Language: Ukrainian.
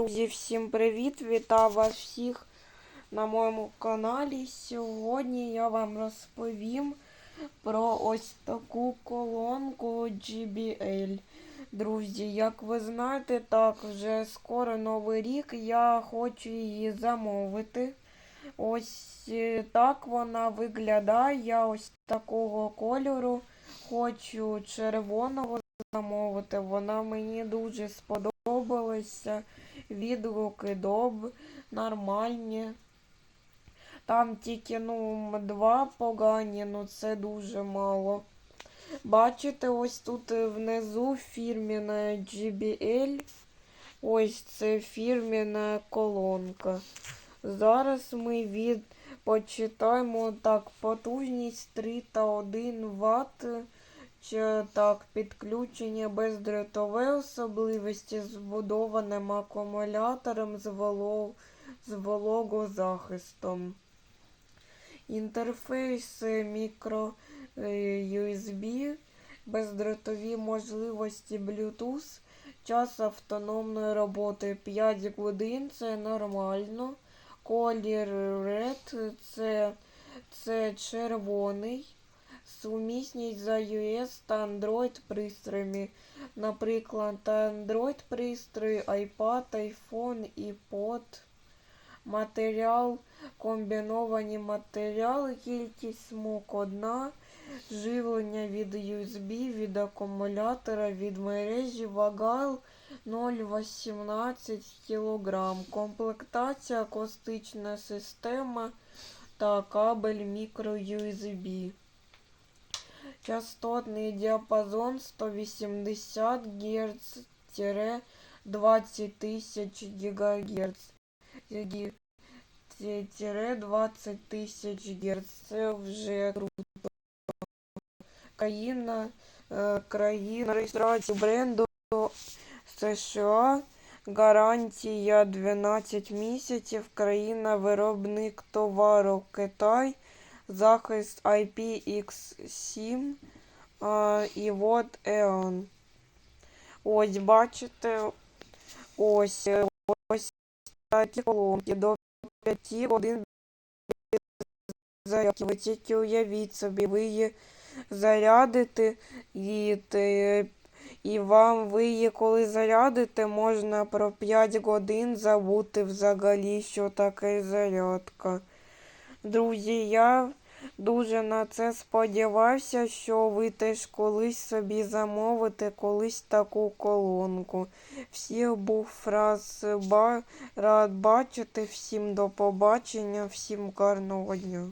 Друзі, всім привіт! Вітаю вас всіх на моєму каналі. Сьогодні я вам розповім про ось таку колонку JBL. Друзі, як ви знаєте, так вже скоро новий рік. Я хочу її замовити. Ось е, так вона виглядає. Я ось такого кольору. Хочу червоного замовити. Вона мені дуже сподобалася. Відгуки доб нормальні. Там тільки ну, два погані, ну це дуже мало. Бачите, ось тут внизу фірміна JBL. Ось це фірміна колонка. Зараз ми від почитаємо так, потужність 3 та 1 Вт. Чи так, підключення бездротове особливості з вбудованим акумулятором з, воло... з вологозахистом. Інтерфейс мікро е, USB, бездротові можливості Bluetooth, час автономної роботи 5 годин, це нормально. Колір Red це, це червоний. Сумісність за iOS та Android пристроями. Наприклад, Android пристрої, iPad, iPhone, iPod. Матеріал, комбіновані матеріали, кількість смуг одна, живлення від USB, від акумулятора, від мережі, вага 0,18 кг. Комплектація, акустична система та кабель мікро USB. Частотний діапазон 180 Гц 20 тисяч ГГц. 20 тисяч Гц. Це вже круто. Країна, е, країна реєстрації бренду США. Гарантія 12 місяців. Країна виробник товару Китай захист IPX7 а, і от EON. Ось, бачите, ось ось такі колонки до 5 годин зарядки. Ви тільки уявіть собі, ви її зарядите і, і вам ви її коли зарядите, можна про 5 годин забути взагалі, що таке зарядка. Друзі, я дуже на це сподівався, що ви теж колись собі замовите колись таку колонку. Всіх був раз ба... рад бачити, всім до побачення, всім гарного дня.